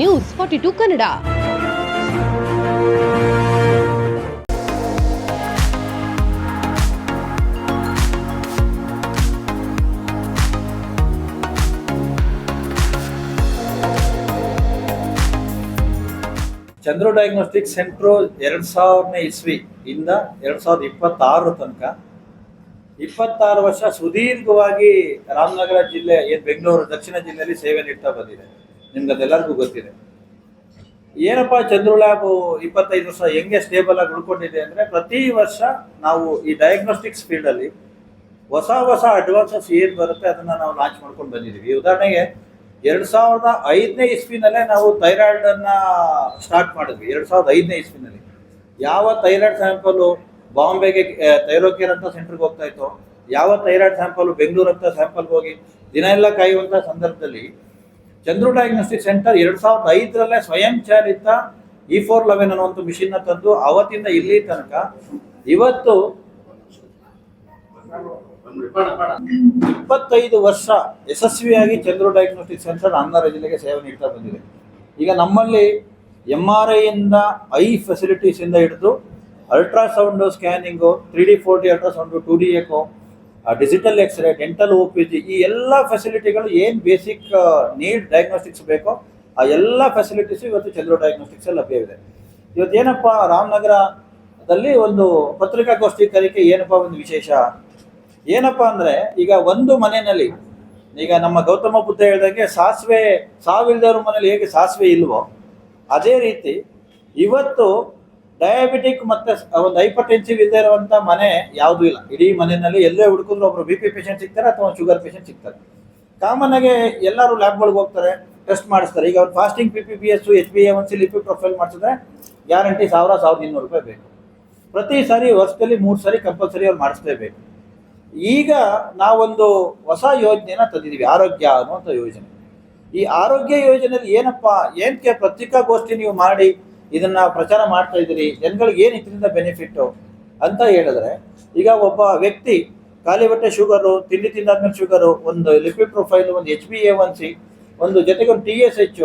News forty two Kannada Chandra diagnostic centre ಎರಡು ಸಾವಿರನೇ ಇಸ್ವಿ ಇಂದ ಎರಡು ಸಾವಿರದ ಇಪ್ಪತ್ತಾರರ ತನಕ ಇಪ್ಪತ್ತಾರು ವರ್ಷ ಸುದೀರ್ಘವಾಗಿ ರಾಮನಗರ ಜಿಲ್ಲೆ, ಏನು ಬೆಂಗಳೂರು, ದಕ್ಷಿಣ ಜಿಲ್ಲೆಯಲ್ಲಿ ಸೇವೆ ನೀಡ್ತಾ ಬಂದಿದೆ. ನಿಮ್ಗೆ ಅದೆಲ್ಲರಿಗೂ ಗೊತ್ತಿದೆ. ಏನಪ್ಪ ಚಂದ್ರು ಇಪ್ಪತ್ತೈದು ವರ್ಷ ಹೆಂಗೆ ಸ್ಟೇಬಲ್ ಆಗಿ ಉಳ್ಕೊಂಡಿದೆ ಅಂದ್ರೆ ಪ್ರತಿ ವರ್ಷ ನಾವು ಈ ಡಯಾಗ್ನೋಸ್ಟಿಕ್ಸ್ ಫೀಲ್ಡ್ ಅಲ್ಲಿ ಹೊಸ ಹೊಸ ಅಡ್ವಾನ್ಸಸ್ ಏನು ಬರುತ್ತೆ ಅದನ್ನ ನಾವು ಲಾಂಚ್ ಮಾಡ್ಕೊಂಡು ಬಂದಿದ್ದೀವಿ ಉದಾಹರಣೆಗೆ ಎರಡು ಸಾವಿರದ ಐದನೇ ಇಸ್ವಿನಲ್ಲೇ ನಾವು ಥೈರಾಯ್ಡ್ ಅನ್ನ ಸ್ಟಾರ್ಟ್ ಮಾಡಿದ್ವಿ. ಎರಡು ಸಾವಿರದ ಐದನೇ ಇಸ್ವಿನಲ್ಲಿ. ಯಾವ ಥೈರಾಯ್ಡ್ ಸ್ಯಾಂಪಲ್ ಬಾಂಬೆಗೆ ಥೈರೋಕೇರ್ ಅಂತ ಸೆಂಟ್ರಿಗೆ ಹೋಗ್ತಾ ಇತ್ತು? ಯಾವ ಥೈರಾಯ್ಡ್ ಸ್ಯಾಂಪಲ್ ಬೆಂಗಳೂರು ಅಂತ ಸ್ಯಾಂಪಲ್ಗೆ ಹೋಗಿ? ದಿನ ಎಲ್ಲ ಕಾಯುವಂತ ಸಂದರ್ಭದಲ್ಲಿ ಚಂದ್ರು ಡಯಾಗ್ನೋಸ್ಟಿಕ್ ಸೆಂಟರ್ ಎರಡು ಸಾವಿರದ ಐದರಲ್ಲೇ ಸ್ವಯಂ ಚಾಲಿತ ಇ ಫೋರ್ ಲೆವೆನ್ ಅನ್ನುವಂಥ ಮಿಷಿನ್ ತಂದು ಅವತ್ತಿಂದ ಇಲ್ಲಿ ತನಕ ಇವತ್ತು ಇಪ್ಪತ್ತೈದು ವರ್ಷ ಯಶಸ್ವಿಯಾಗಿ ಚಂದ್ರು ಡಯಾಗ್ನೋಸ್ಟಿಕ್ ಸೆಂಟರ್ ಅನ್ನಾರ ಜಿಲ್ಲೆಗೆ ಸೇವೆ ನೀಡ್ತಾ ಬಂದಿದೆ. ಈಗ ನಮ್ಮಲ್ಲಿ ಎಂ ಆರ್ ಐಯಿಂದ ಐ ಫೆಸಿಲಿಟೀಸ್ ಇಂದ ಹಿಡಿದು ultrasound scanning three D four D ultrasound two D echo digital X-ray dental O P G ಈ ಎಲ್ಲ ಫೆಸಿಲಿಟಿಗಳು ಏನು ಬೇಸಿಕ್ ನೀಡ್ ಡಯಾಗ್ನೋಸ್ಟಿಕ್ಸ್ ಬೇಕೋ, ಆ ಎಲ್ಲ ಫೆಸಿಲಿಟೀಸು ಇವತ್ತು ಚಂದ್ರ ಡಯಾಗ್ನೋಸ್ಟಿಕ್ಸ್ ಲಭ್ಯವಿದೆ ಇವತ್ತು ಏನಪ್ಪ ರಾಮನಗರದಲ್ಲಿ ಒಂದು ಪತ್ರಿಕಾಗೋಷ್ಠಿ ಕರಿಕೆ ಏನಪ್ಪ ಒಂದು ವಿಶೇಷ? ಏನಪ್ಪ ಅಂದ್ರೆ, ಈಗ ಒಂದು ಮನೆಯಲ್ಲಿ, ಈಗ ನಮ್ಮ ಗೌತಮ ಬುದ್ಧ ಹೇಳಿದಂಗೆ ಸಾಸಿವೆ, ಸಾವಿಲ್ದವ್ರ ಮನೇಲಿ ಹೇಗೆ ಸಾಸಿವೆ ಇಲ್ವೋ, ಅದೇ ರೀತಿ ಇವತ್ತು ಡಯಾಬಿಟಿಕ್ ಮತ್ತೆ ಒಂದು ಒಂದು ಹೈಪರ್ಟೆನ್ಸಿವ್ ಇಲ್ಲದೆ ಇರುವಂತ ಮನೆ ಯಾವುದೂ ಇಲ್ಲ. ಇಡೀ ಮನೆಯಲ್ಲಿ ಎಲ್ಲೇ ಹುಡುಕಿದ್ರು ಒಬ್ರು ಬಿ ಪಿ ಪೇಷಂಟ್ ಸಿಗ್ತಾರೆ ಅಥವಾ ಶುಗರ್ ಪೇಷಂಟ್ ಸಿಗ್ತಾರೆ. ಕಾಮನ್ ಆಗಿ ಎಲ್ಲರೂ ಲ್ಯಾಬ್ಗಳಿಗೆ ಹೋಗ್ತಾರೆ ಟೆಸ್ಟ್ ಮಾಡಿಸ್ತಾರೆ. ಈಗ ಅವ್ರು fasting P P B S H B A one C lipid profile ಮಾಡಿಸಿದ್ರೆ ಗ್ಯಾರಂಟಿ ಸಾವಿರ, ಸಾವಿರದ ಇನ್ನೂರು ರೂಪಾಯಿ ಬೇಕು. ಪ್ರತಿ ಸಾರಿ ವರ್ಷದಲ್ಲಿ ಮೂರು ಸಾರಿ ಕಂಪಲ್ಸರಿ ಅವ್ರು ಮಾಡಿಸ್ಲೇಬೇಕು ಈಗ ನಾವೊಂದು ಹೊಸ ಯೋಜನೆನ ತಂದಿದ್ದೀವಿ ಆರೋಗ್ಯ ಅನ್ನುವಂಥ ಯೋಜನೆ. ಈ ಆರೋಗ್ಯ ಯೋಜನೆಯಲ್ಲಿ ಏನಪ್ಪ ಏನಕ್ಕೆ ಪತ್ರಿಕಾಗೋಷ್ಠಿ ನೀವು ಮಾಡಿ ಇದನ್ನ ಪ್ರಚಾರ ಮಾಡ್ತಾ ಇದ್ದೀರಿ. ಜನಗಳಿಗೆ ಏನು ಇದರಿಂದ ಬೆನಿಫಿಟ್ಟು ಅಂತ ಹೇಳಿದ್ರೆ, ಈಗ ಒಬ್ಬ ವ್ಯಕ್ತಿ ಖಾಲಿ ಬಟ್ಟೆ ಶುಗರು, ತಿಂಡಿ ತಿಂದಾದ್ಮೇಲೆ ಶುಗರು, ಒಂದು ಲಿಪಿಡ್ ಪ್ರೊಫೈಲ್ ಒಂದು H B A one C ಒಂದು ಜೊತೆಗೆ ಒಂದು ಟಿ ಎಸ್ ಎಚ್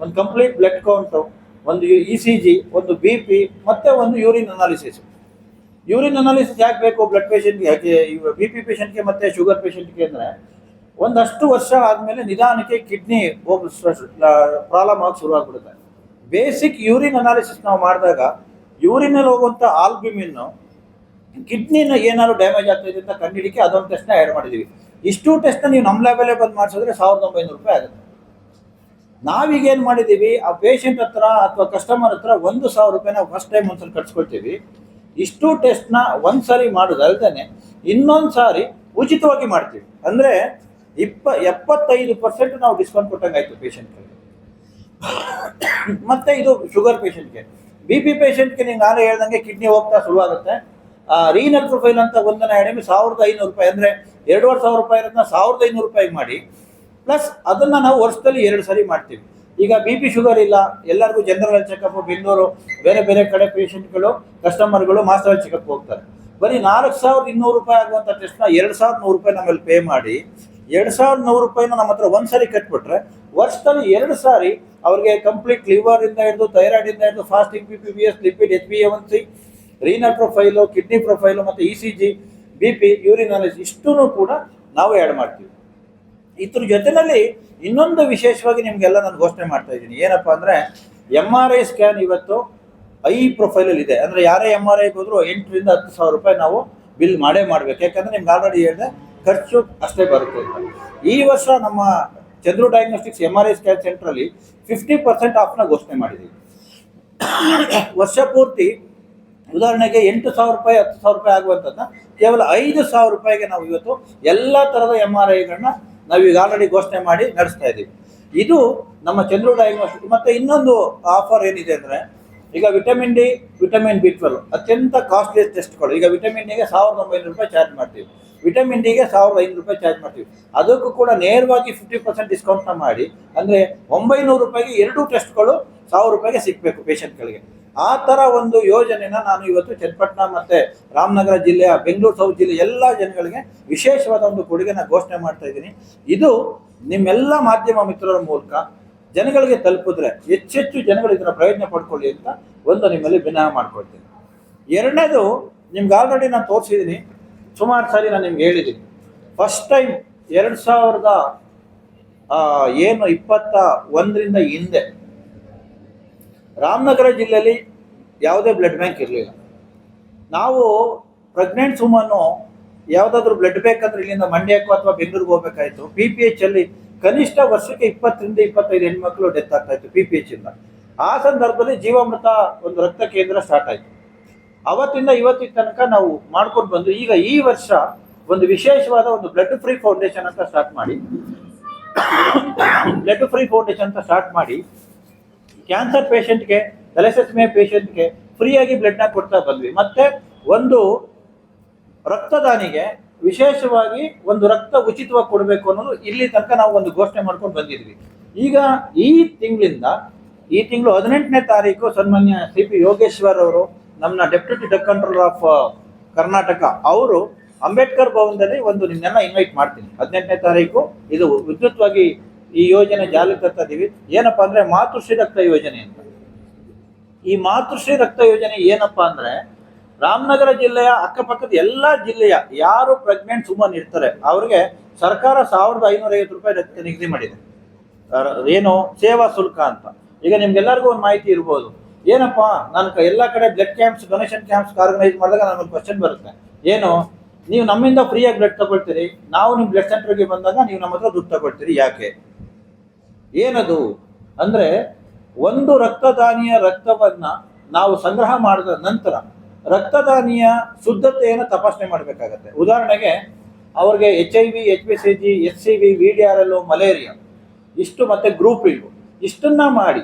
ಒಂದು ಕಂಪ್ಲೀಟ್ ಬ್ಲಡ್ ಕೌಂಟು ಒಂದು ಇ ಸಿ ಜಿ ಒಂದು ಬಿ ಪಿ ಮತ್ತೆ ಒಂದು ಯೂರಿನ್ ಅನಾಲಿಸಿಸ್ ಯೂರಿನ್ ಅನಾಲಿಸಿಸ್ ಯಾಕೆ ಬೇಕು ಬ್ಲಡ್ ಪೇಷಂಟ್ಗೆ ಯಾಕೆ ಬಿ ಪಿ ಪೇಷಂಟ್ಗೆ ಮತ್ತೆ ಶುಗರ್ ಪೇಷಂಟ್ಗೆ ಅಂದರೆ, ಒಂದಷ್ಟು ವರ್ಷ ಆದಮೇಲೆ ನಿಧಾನಕ್ಕೆ ಕಿಡ್ನಿ ಹೋಗಿ ಪ್ರಾಬ್ಲಮ್ ಆಗಿ ಶುರು ಆಗ್ಬಿಡುತ್ತೆ ಬೇಸಿಕ್ ಯೂರಿನ್ ಅನಾಲಿಸಿಸ್ ನಾವು ಮಾಡಿದಾಗ ಯೂರಿನಲ್ಲಿ ಹೋಗುವಂಥ ಆಲ್ಬ್ಯೂಮಿನ್ನು, ಕಿಡ್ನಿನ ಏನಾದ್ರು ಡ್ಯಾಮೇಜ್ ಆಗ್ತಾ ಇದೆ ಅಂತ ಕಂಡಿಡಿಕೆ ಅದೊಂದು ಟೆಸ್ಟ್ನ ಆ್ಯಡ್ ಮಾಡಿದ್ದೀವಿ. ಇಷ್ಟು ಟೆಸ್ಟ್ನ ನೀವು ನಮ್ಮ ಲೆವೆಲೇ ಬಂದು ಮಾಡಿಸಿದ್ರೆ ಸಾವಿರದ ಒಂಬೈನೂರು ರೂಪಾಯಿ ಆಗುತ್ತೆ. ನಾವೀಗ ಏನು ಮಾಡಿದ್ದೀವಿ, ಆ ಪೇಷಂಟ್ ಹತ್ರ ಅಥವಾ ಕಸ್ಟಮರ್ ಹತ್ರ ಒಂದು ಸಾವಿರ ರೂಪಾಯಿ ನಾವು ಫಸ್ಟ್ ಟೈಮ್ ಒಂದ್ಸಲ ಕಟ್ಸ್ಕೊಳ್ತೀವಿ. ಇಷ್ಟು ಟೆಸ್ಟ್ನ ಒಂದು ಸಾರಿ ಮಾಡೋದಲ್ದೇ ಇನ್ನೊಂದು ಸಾರಿ ಉಚಿತವಾಗಿ ಮಾಡ್ತೀವಿ. ಅಂದರೆ ಇಪ್ಪ, ಎಪ್ಪತ್ತೈದು ಪರ್ಸೆಂಟ್ ನಾವು ಡಿಸ್ಕೌಂಟ್ ಕೊಟ್ಟಂಗೆ ಆಯಿತು ಪೇಷಂಟ್ಗೆ ಮತ್ತೆ ಇದು ಶುಗರ್ ಪೇಷಂಟ್ಗೆ. ಬಿ ಪಿ ಪೇಷಂಟ್ಗೆ ನೀವು ನಾನು ಹೇಳ್ದಂಗೆ ಕಿಡ್ನಿ ಹೋಗ್ತಾ ಶುರುವಾಗುತ್ತೆ. ರೀನಲ್ ಪ್ರೊಫೈಲ್ ಅಂತ ಒಂದನ್ನು ಎಡಮಿ ಸಾವಿರದ ಐನೂರು ರೂಪಾಯಿ. ಅಂದರೆ ಎರಡೂವರೆ ಸಾವಿರ ರೂಪಾಯಿ ಇರೋದನ್ನ ಸಾವಿರದ ಐನೂರು ರೂಪಾಯಿಗೆ ಮಾಡಿ. ಪ್ಲಸ್ ಅದನ್ನ ನಾವು ವರ್ಷದಲ್ಲಿ ಎರಡು ಸರಿ ಮಾಡ್ತೀವಿ. ಈಗ ಬಿ ಪಿ ಶುಗರ್ ಇಲ್ಲ, ಎಲ್ಲರಿಗೂ ಜನರಲ್ ಚೆಕಪ್ ಬೆಂಗಳೂರು, ಬೇರೆ ಬೇರೆ ಕಡೆ ಪೇಷಂಟ್ಗಳು, ಕಸ್ಟಮರ್ಗಳು ಮಾಸ್ಟರ್ ಚೆಕಪ್ ಹೋಗ್ತಾರೆ. ಬರೀ ನಾಲ್ಕು ಸಾವಿರದ ಇನ್ನೂರು ರೂಪಾಯಿ ಆಗುವಂಥ ಟೆಸ್ಟ್ನ ಎರಡು ಸಾವಿರದ ನೂರು ರೂಪಾಯಿ ನಮ್ಮಲ್ಲಿ ಪೇ ಮಾಡಿ, ಎರಡು ಸಾವಿರದ ನೂರು ರೂಪಾಯಿನ ನಮ್ಮ ಹತ್ರ ಒಂದು ಸಾರಿ ಕಟ್ಬಿಟ್ರೆ, ವರ್ಷದಲ್ಲಿ ಎರಡು ಸಾರಿ ಅವ್ರಿಗೆ ಕಂಪ್ಲೀಟ್ ಲಿವರ್ ಇಂದ ಹಿಡಿದು ಥೈರಾಯ್ಡ್ ಇಂದ ಹಿಡಿದು fasting B P B S lipid H B A one C renal profile kidney profile ಮತ್ತು E C G B P urine analysis ಇಷ್ಟೂ ಕೂಡ ನಾವು ಆ್ಯಡ್ ಮಾಡ್ತೀವಿ. ಇದ್ರ ಜೊತೆಯಲ್ಲಿ ಇನ್ನೊಂದು ವಿಶೇಷವಾಗಿ ನಿಮಗೆಲ್ಲ ನಾನು ಘೋಷಣೆ ಮಾಡ್ತಾ ಇದ್ದೀನಿ. ಏನಪ್ಪಾ ಅಂದ್ರೆ ಎಂ ಆರ್ ಐ ಸ್ಕ್ಯಾನ್ ಇವತ್ತು ಐ ಪ್ರೊಫೈಲಲ್ಲಿ ಇದೆ. ಅಂದ್ರೆ ಯಾರೇ ಎಂ ಆರ್ ಐ ಹೋದ್ರು ಎಂಟರಿಂದ ಹತ್ತು ಸಾವಿರ ರೂಪಾಯಿ ನಾವು ಬಿಲ್ ಮಾಡೇ ಮಾಡ್ಬೇಕು. ಯಾಕಂದ್ರೆ ನಿಮ್ಗೆ ಆಲ್ರೆಡಿ ಹೇಳಿದೆ, ಖರ್ಚು ಅಷ್ಟೇ ಬರುತ್ತೆ ಈ ವರ್ಷ ನಮ್ಮ Chandru diagnostics M R I scan ಸೆಂಟ್ರಲ್ಲಿ ಫಿಫ್ಟಿ ಪರ್ಸೆಂಟ್ ಆಫ್ನ ಘೋಷಣೆ ಮಾಡಿದ್ದೀವಿ ವರ್ಷ ಪೂರ್ತಿ ಉದಾಹರಣೆಗೆ ಎಂಟು ಸಾವಿರ ರೂಪಾಯಿ, ಹತ್ತು ಸಾವಿರ ರೂಪಾಯಿ ಆಗುವಂಥದ್ದನ್ನ ಕೇವಲ ಐದು ಸಾವಿರ ರೂಪಾಯಿಗೆ ನಾವು ಇವತ್ತು ಎಲ್ಲ ಥರದ ಎಂ ಆರ್ ಐಗಳನ್ನ ನಾವು ಈಗ ಆಲ್ರೆಡಿ ಘೋಷಣೆ ಮಾಡಿ ನಡೆಸ್ತಾ ಇದ್ದೀವಿ. ಇದು ನಮ್ಮ ಚಂದ್ರು ಡಯಾಗ್ನೋಸ್ಟಿಕ್ ಮತ್ತೆ ಇನ್ನೊಂದು ಆಫರ್ ಏನಿದೆ ಅಂದರೆ ಈಗ vitamin D vitamin B twelve ಅತ್ಯಂತ ಕಾಸ್ಟ್ಲಿ ಟೆಸ್ಟ್ಗಳು ಈಗ ವಿಟಮಿನ್ ಡಿಗೆ ಸಾವಿರದ ಒಂಬೈನೂರು ರೂಪಾಯಿ ಚಾರ್ಜ್ ಮಾಡ್ತೀವಿ. ವಿಟಮಿನ್ ಡಿಗೆ ಸಾವಿರದ ಐನೂರು ರೂಪಾಯಿ ಚಾರ್ಜ್ ಮಾಡ್ತೀವಿ. ಅದಕ್ಕೂ ಕೂಡ ನೇರವಾಗಿ ಫಿಫ್ಟಿ ಪರ್ಸೆಂಟ್ ಡಿಸ್ಕೌಂಟ್ನ ಮಾಡಿ, ಅಂದರೆ ಒಂಬೈನೂರು ರೂಪಾಯಿಗೆ ಎರಡೂ ಟೆಸ್ಟ್ಗಳು ಸಾವಿರ ರೂಪಾಯಿಗೆ ಸಿಗಬೇಕು ಪೇಷಂಟ್ಗಳಿಗೆ ಆ ಥರ ಒಂದು ಯೋಜನೆನ ನಾನು ಇವತ್ತು ಚನ್ನಪಟ್ಟಣ ಮತ್ತು ರಾಮನಗರ ಜಿಲ್ಲೆಯ ಬೆಂಗಳೂರು ಸೌತ್ ಜಿಲ್ಲೆ ಎಲ್ಲ ಜನಗಳಿಗೆ ವಿಶೇಷವಾದ ಒಂದು ಕೊಡುಗೆನ ಘೋಷಣೆ ಮಾಡ್ತಾ ಇದ್ದೀನಿ. ಇದು ನಿಮ್ಮೆಲ್ಲ ಮಾಧ್ಯಮ ಮಿತ್ರರ ಮೂಲಕ ಜನಗಳಿಗೆ ತಲುಪಿದ್ರೆ ಹೆಚ್ಚೆಚ್ಚು ಜನಗಳು ಇದನ್ನು ಪ್ರಯೋಜನ ಪಡ್ಕೊಳ್ಳಿ ಅಂತ ಒಂದು ನಿಮ್ಮಲ್ಲಿ ವಿನಃ ಮಾಡ್ಕೊಳ್ತೀನಿ. ಎರಡನೇದು ನಿಮ್ಗೆ ಆಲ್ರೆಡಿ ನಾನು ತೋರಿಸಿದ್ದೀನಿ ಸುಮಾರು ಸಾರಿ ನಾನು ನಿಮ್ಗೆ ಹೇಳಿದ್ದೀನಿ. ಫಸ್ಟ್ ಟೈಮ್ ಎರಡು ಸಾವಿರದ ಏನು ಇಪ್ಪತ್ತ ಒಂದರಿಂದ ಹಿಂದೆ ರಾಮನಗರ ಜಿಲ್ಲೆಯಲ್ಲಿ ಯಾವುದೇ ಬ್ಲಡ್ ಬ್ಯಾಂಕ್ ಇರಲಿಲ್ಲ. ನಾವು ಪ್ರೆಗ್ನೆಂಟ್ ಸುಮನ್ನು ಯಾವುದಾದ್ರೂ ಬ್ಲಡ್ ಬೇಕಂದ್ರೆ ಇಲ್ಲಿಂದ ಮಂಡ್ಯಕ್ಕೂ ಅಥವಾ ಬೆಂಗಳೂರಿಗೆ ಹೋಗ್ಬೇಕಾಯಿತು. ಪಿ ಪಿ ಎಚ್ ಅಲ್ಲಿ ಕನಿಷ್ಠ ವರ್ಷಕ್ಕೆ ಇಪ್ಪತ್ತರಿಂದ ಇಪ್ಪತ್ತೈದು ಹೆಣ್ಮಕ್ಳು ಡೆತ್ ಆಗ್ತಾ ಇತ್ತು ಪಿ ಪಿ ಎಚ್ ಇಂದ. ಆ ಸಂದರ್ಭದಲ್ಲಿ ಜೀವಾಮೃತ ಒಂದು ರಕ್ತ ಕೇಂದ್ರ ಸ್ಟಾರ್ಟ್ ಆಯಿತು. ಅವತ್ತಿಂದ ಇವತ್ತಿನ ತನಕ ನಾವು ಮಾಡ್ಕೊಂಡು ಬಂದು, ಈಗ ಈ ವರ್ಷ ಒಂದು ವಿಶೇಷವಾದ ಒಂದು ಬ್ಲಡ್ ಫ್ರೀ ಫೌಂಡೇಶನ್ ಅಂತ ಸ್ಟಾರ್ಟ್ ಮಾಡಿ ಬ್ಲಡ್ ಫ್ರೀ ಫೌಂಡೇಶನ್ ಅಂತ ಸ್ಟಾರ್ಟ್ ಮಾಡಿ ಕ್ಯಾನ್ಸರ್ ಪೇಷಂಟ್ಗೆ ತಲೆಸಸ್ಮೆ ಪೇಷಂಟ್ಗೆ ಫ್ರೀಯಾಗಿ ಬ್ಲಡ್ನ ಕೊಡ್ತಾ ಬಂದ್ವಿ. ಮತ್ತೆ ಒಂದು ರಕ್ತದಾನಿಗೆ ವಿಶೇಷವಾಗಿ ಒಂದು ರಕ್ತ ಉಚಿತವಾಗಿ ಕೊಡಬೇಕು ಅನ್ನೋದು ಇಲ್ಲಿ ತನಕ ನಾವು ಒಂದು ಘೋಷಣೆ ಮಾಡ್ಕೊಂಡು ಬಂದಿದ್ವಿ. ಈಗ ಈ ತಿಂಗಳಿಂದ, ಈ ತಿಂಗಳು ಹದಿನೆಂಟನೇ ತಾರೀಕು ಸನ್ಮಾನ್ಯ ಸಿ ಪಿ ಯೋಗೇಶ್ವರ್ ಅವರು ನಮ್ಮ deputy drug controller of Karnataka ಅವರು ಅಂಬೇಡ್ಕರ್ ಭವನದಲ್ಲಿ ಒಂದು ನಿನ್ನೆಲ್ಲ ಇನ್ವೈಟ್ ಮಾಡ್ತೀನಿ. ಹದಿನೆಂಟನೇ ತಾರೀಕು, ಇದು ವಿದ್ಯುತ್ವಾಗಿ ಈ ಯೋಜನೆ ಜಾರಿಗೆ ತರ್ತಾ ಇದೀವಿ ಏನಪ್ಪಾ ಅಂದ್ರೆ ಮಾತೃಶ್ರೀ ರಕ್ತ ಯೋಜನೆ ಅಂತ. ಈ ಮಾತೃಶ್ರೀ ರಕ್ತ ಯೋಜನೆ ಏನಪ್ಪಾ ಅಂದ್ರೆ, ರಾಮನಗರ ಜಿಲ್ಲೆಯ ಅಕ್ಕಪಕ್ಕದ ಎಲ್ಲ ಜಿಲ್ಲೆಯ ಯಾರು ಪ್ರೆಗ್ನೆಂಟ್ ಸುಮನ್ ಇರ್ತಾರೆ, ಅವ್ರಿಗೆ ಸರ್ಕಾರ ಸಾವಿರದ ಐನೂರ ಐವತ್ತು ರೂಪಾಯಿ ರಕ್ತ ನಿಗದಿ ಮಾಡಿದೆ. ಏನು, ಸೇವಾ ಶುಲ್ಕ ಅಂತ. ಈಗ ನಿಮ್ಗೆಲ್ಲರಿಗೂ ಒಂದು ಮಾಹಿತಿ ಇರ್ಬೋದು. ಏನಪ್ಪಾ, ನಾನು ಎಲ್ಲಾ ಕಡೆ blood camps donation camps organise ಮಾಡಿದಾಗ ನನಗೆ ಕ್ವಶನ್ ಬರುತ್ತೆ. ಏನು? ನೀವು ನಮ್ಮಿಂದ ಫ್ರೀಯಾಗಿ ಬ್ಲಡ್ ತಗೊಳ್ತೀರಿ. ನಾವು ನಿಮ್ಮ ಬ್ಲಡ್ ಸೆಂಟರ್ಗೆ ಬಂದಾಗ ನೀವು ನಮ್ಮ ಹತ್ರ ದುಡ್ಡು ತಗೊಳ್ತೀರಿ. ಯಾಕೆ? ಏನದು? ಅಂದ್ರೆ ಒಂದು ರಕ್ತದಾನಿಯ ರಕ್ತವನ್ನು ನಾವು ಸಂಗ್ರಹ ಮಾಡಿದ ನಂತರ ರಕ್ತದಾನಿಯ ಶುದ್ಧತೆಯನ್ನು ತಪಾಸಣೆ ಮಾಡಬೇಕಾಗತ್ತೆ. ಉದಾಹರಣೆಗೆ, ಅವ್ರಿಗೆ H I V H B C G S C V V D R L malaria, ಇಷ್ಟು ಮತ್ತೆ ಗ್ರೂಪ್ ಇವು. ಇಷ್ಟನ್ನ ಮಾಡಿ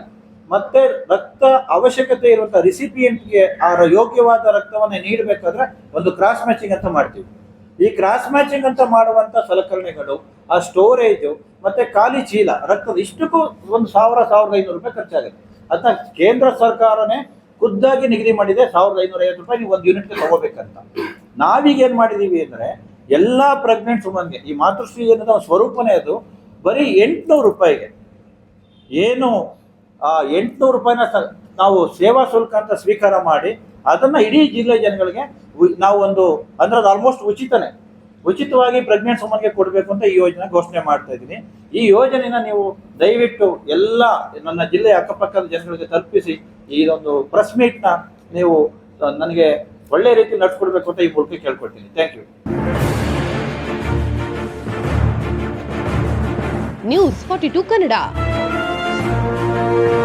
ಮತ್ತೆ ರಕ್ತ ಅವಶ್ಯಕತೆ ಇರುವಂತಹ ರಿಸಿಪಿಯೆಂಟ್ಗೆ ಆ ಯೋಗ್ಯವಾದ ರಕ್ತವನ್ನು ನೀಡಬೇಕಾದ್ರೆ ಒಂದು ಕ್ರಾಸ್ ಮ್ಯಾಚಿಂಗ್ ಅಂತ ಮಾಡ್ತೀವಿ. ಈ ಕ್ರಾಸ್ ಮ್ಯಾಚಿಂಗ್ ಅಂತ ಮಾಡುವಂತ ಸಲಕರಣೆಗಳು, ಆ ಸ್ಟೋರೇಜ್ ಮತ್ತೆ ಖಾಲಿ ಚೀಲ, ರಕ್ತದ ಇಷ್ಟಕ್ಕೂ ಒಂದು ಸಾವಿರ, ಸಾವಿರದ ಐನೂರು ರೂಪಾಯಿ ಖರ್ಚಾಗುತ್ತೆ. ಅದನ್ನ ಕೇಂದ್ರ ಸರ್ಕಾರನೇ ಖುದ್ದಾಗಿ ನಿಗದಿ ಮಾಡಿದೆ, ಸಾವಿರದ ಐನೂರ ಐವತ್ತು ರೂಪಾಯಿ ನೀವು ಒಂದು ಯೂನಿಟ್ಗೆ ತಗೋಬೇಕಂತ. ನಾವೀಗ ಏನ್ ಮಾಡಿದೀವಿ ಅಂದ್ರೆ ಎಲ್ಲಾ ಪ್ರೆಗ್ನೆಂಟ್ ವುಮನ್ಗೆ ಈ ಮಾತೃಶ್ರೀ ಅನ್ನೋದು ಸ್ವರೂಪನೇ ಅದು, ಬರೀ ಎಂಟುನೂರು ರೂಪಾಯಿಗೆ, ಏನು ಎಂಟುನೂರು ರೂಪಾಯಿನ ಸ- ನಾವು ಸೇವಾ ಶುಲ್ಕ ಅಂತ ಸ್ವೀಕಾರ ಮಾಡಿ ಅದನ್ನು ಇಡೀ ಜಿಲ್ಲೆ ಜನಗಳಿಗೆ ನಾವು ಒಂದು ಅಂದ್ರೆ ಅದು ಆಲ್ಮೋಸ್ಟ್ ಉಚಿತನೇ. ಉಚಿತವಾಗಿ ಪ್ರೆಗ್ನೆಂಟ್ ವುಮನ್ಗೆ ಕೊಡಬೇಕು ಅಂತ ಈ ಯೋಜನೆ ಘೋಷಣೆ ಮಾಡ್ತಾ ಇದ್ದೀನಿ. ಈ ಯೋಜನೆನ ನೀವು ದಯವಿಟ್ಟು ಎಲ್ಲ ನನ್ನ ಜಿಲ್ಲೆಯ ಅಕ್ಕಪಕ್ಕದ ಜನಗಳಿಗೆ ತಲುಪಿಸಿ ಒಂದು ಪ್ರೆಸ್ ಮೀಟ್ನ ನೀವು ನನಗೆ ಒಳ್ಳೆ ರೀತಿ ನಡ್ಸ್ಕೊಡ್ಬೇಕು ಅಂತ ಈ ಮೂಲಕ ಕೇಳ್ಕೊಳ್ತೀನಿ. Thank you news forty two Kannada Thank you.